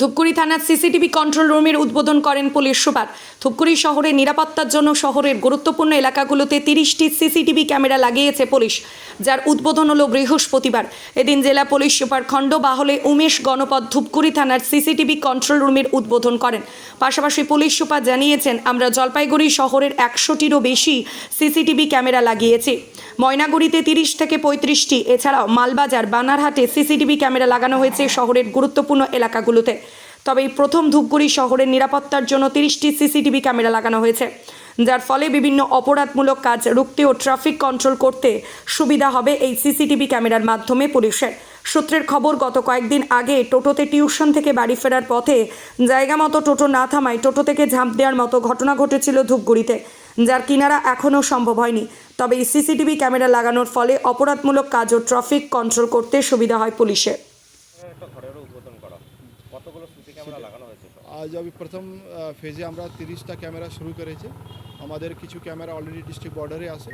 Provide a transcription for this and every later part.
ধূপগুড়ি থানার CCTV control রুমের উদ্বোধন করেন পুলিশ সুপার। ধূপগুড়ি শহরের নিরাপত্তার জন্য শহরের গুরুত্বপূর্ণ এলাকাগুলোতে তিরিশটি সিসিটিভি ক্যামেরা লাগিয়েছে পুলিশ, যার উদ্বোধন হলো বৃহস্পতিবার। এদিন জেলা পুলিশ সুপার খণ্ড বাহলে উমেশ গণপদ ধূপগুড়ি থানার সিসিটিভি কন্ট্রোল রুমের উদ্বোধন করেন। পাশাপাশি পুলিশ সুপার জানিয়েছেন, আমরা জলপাইগুড়ি শহরের একশোটিরও বেশি সিসিটিভি ক্যামেরা লাগিয়েছি। ময়নাগুড়িতে তিরিশ থেকে পঁয়ত্রিশটি। এছাড়াও মালবাজার, বানারহাটে সিসিটিভি ক্যামেরা লাগানো হয়েছে শহরের গুরুত্বপূর্ণ এলাকাগুলোতে। তবে এই প্রথম ধূপগুড়ি শহরের নিরাপত্তার জন্য তিরিশটি সিসিটিভি ক্যামেরা লাগানো হয়েছে, যার ফলে বিভিন্ন অপরাধমূলক কাজ রুখতে ও ট্রাফিক কন্ট্রোল করতে সুবিধা হবে এই সিসিটিভি ক্যামেরার মাধ্যমে পুলিশের। সূত্রের খবর, গত কয়েকদিন আগে টোটোতে টিউশন থেকে বাড়ি ফেরার পথে জায়গা মতো টোটো না থামায় টোটো থেকে ঝাঁপ দেওয়ার মতো ঘটনা ঘটেছিল ধূপগুড়িতে, যার কিনারা এখনও সম্ভব হয়নি। তবে এই সিসিটিভি ক্যামেরা লাগানোর ফলে অপরাধমূলক কাজ ও ট্রাফিক কন্ট্রোল করতে সুবিধা হয় পুলিশের? আজ আমি প্রথম ফেজে আমরা তিরিশটা ক্যামেরা শুরু করেছি। আমাদের কিছু ক্যামেরা অলরেডি ডিস্ট্রিক্ট বর্ডারে আছে।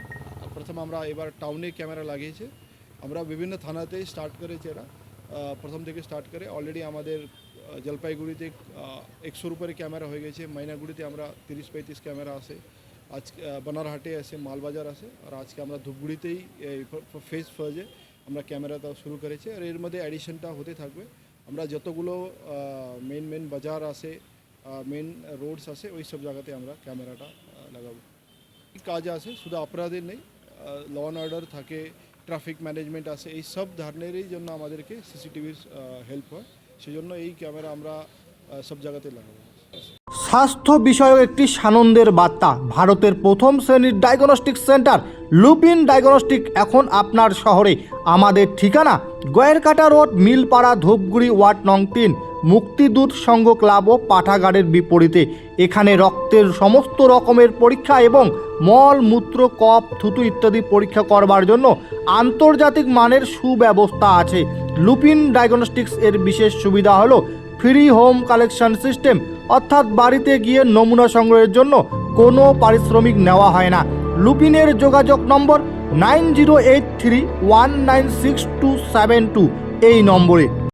প্রথম আমরা এবার টাউনে ক্যামেরা লাগিয়েছি। আমরা বিভিন্ন থানাতে স্টার্ট করেছি এরা। প্রথম থেকে স্টার্ট করে অলরেডি আমাদের জলপাইগুড়িতে একশোর উপরে ক্যামেরা হয়ে গেছে। মাইনাগুড়িতে আমরা তিরিশ পঁয়ত্রিশ ক্যামেরা আছে। আজ বানারহাটে আছে, মালবাজার আছে, আর আজকে আমরা ধূপগুড়িতেই এই ফেজ আমরা ক্যামেরাটা শুরু করেছি, আর এর মধ্যে অ্যাডিশনটা হতে থাকবে। আমরা যতগুলো মেন মেন বাজার আছে মেন রোডস আছে, ওই সব জায়গাতে আমরা ক্যামেরাটা লাগাবো। কাজ আছে, শুধু অপরাধের নেই ল অর্ডার থাকে ট্রাফিক ম্যানেজমেন্ট আছে, এই সব ধরনেরই জন্য আমাদেরকে সিসিটিভির হেল্প হয়। সেই জন্য এই ক্যামেরা আমরা সব জায়গাতে লাগাবো। স্বাস্থ্য বিষয়ক একটি সানন্দের বার্তা। ভারতের প্রথম শ্রেণির ডায়াগনস্টিক সেন্টার লুপিন ডায়াগনস্টিক এখন আপনার শহরে। আমাদের ঠিকানা, গয়েরকাটা রোড, মিলপাড়া, ধূপগুড়ি, ওয়ার্ড নং তিন, মুক্তিদূত সংঘ ক্লাব ও পাঠাগারের বিপরীতে। এখানে রক্তের সমস্ত রকমের পরীক্ষা এবং মল, মূত্র কপ থুতু ইত্যাদি পরীক্ষা করবার জন্য আন্তর্জাতিক মানের সুব্যবস্থা আছে। লুপিন ডায়াগনস্টিক্স এর বিশেষ সুবিধা হলো ফ্রি হোম কালেকশন সিস্টেম অর্থাৎ বাড়িতে গিয়ে নমুনা সংগ্রহের জন্য কোনো পারিশ্রমিক নেওয়া হয় না। লুপিনের যোগাযোগ নম্বর nine zero eight three one nine six two seven two এই নম্বরে।